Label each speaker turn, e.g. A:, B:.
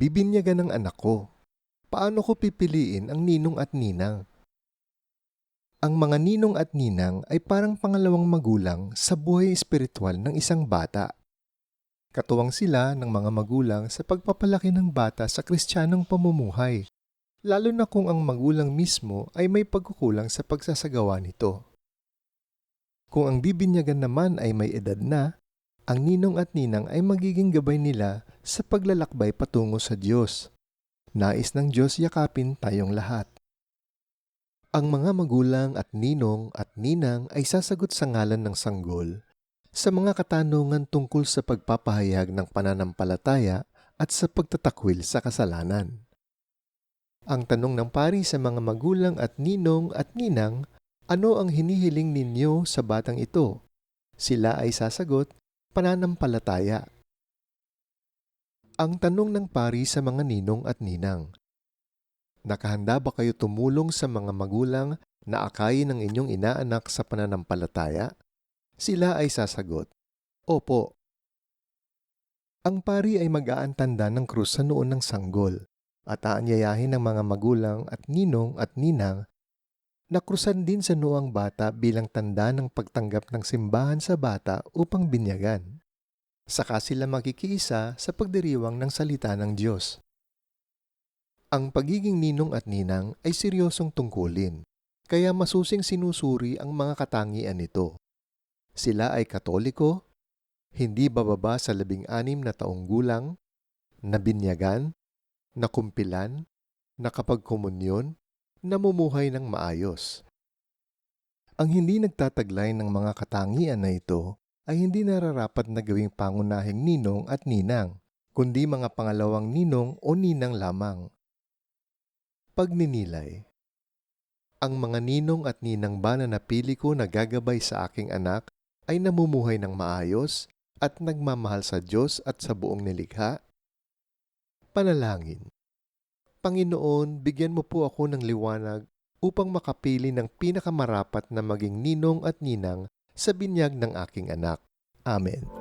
A: Bibinyagan ng anak ko. Paano ko pipiliin ang ninong at ninang? Ang mga ninong at ninang ay parang pangalawang magulang sa buhay espiritual ng isang bata. Katuwang sila ng mga magulang sa pagpapalaki ng bata sa kristyanong pamumuhay, lalo na kung ang magulang mismo ay may pagkukulang sa pagsasagawa nito. Kung ang bibinyagan naman ay may edad na, ang ninong at ninang ay magiging gabay nila sa paglalakbay patungo sa Diyos. Nais ng Diyos yakapin tayong lahat. Ang mga magulang at ninong at ninang ay sasagot sa ngalan ng sanggol sa mga katanungan tungkol sa pagpapahayag ng pananampalataya at sa pagtatakwil sa kasalanan. Ang tanong ng pari sa mga magulang at ninong at ninang, ano ang hinihiling ninyo sa batang ito? Sila ay sasagot, pananampalataya. Ang tanong ng pari sa mga ninong at ninang, Nakahanda ba kayo tumulong sa mga magulang na akayin ng inyong inaanak sa pananampalataya? Sila ay sasagot, Opo. Ang pari ay mag-aantanda ng krus sa noon ng sanggol at aanyayahin ng mga magulang at ninong at ninang na krusan din sa noong bata bilang tanda ng pagtanggap ng simbahan sa bata upang binyagan. Saka sila makikiisa sa pagdiriwang ng salita ng Diyos. Ang pagiging ninong at ninang ay seryosong tungkulin, kaya masusing sinusuri ang mga katangian nito. Sila ay katoliko, hindi bababa sa labing anim na taong gulang, nabinyagan, nakumpilan, nakapagkomunyon, namumuhay ng maayos. Ang hindi nagtataglay ng mga katangian na ito ay hindi nararapat na gawing pangunahing ninong at ninang, kundi mga pangalawang ninong o ninang lamang. Pagninilay Ang mga ninong at ninang ba na napili ko na gagabay sa aking anak ay namumuhay ng maayos at nagmamahal sa Diyos at sa buong nilikha? Panalangin Panginoon, bigyan mo po ako ng liwanag upang makapili ng pinakamarapat na maging ninong at ninang sa binyag ng aking anak. Amen.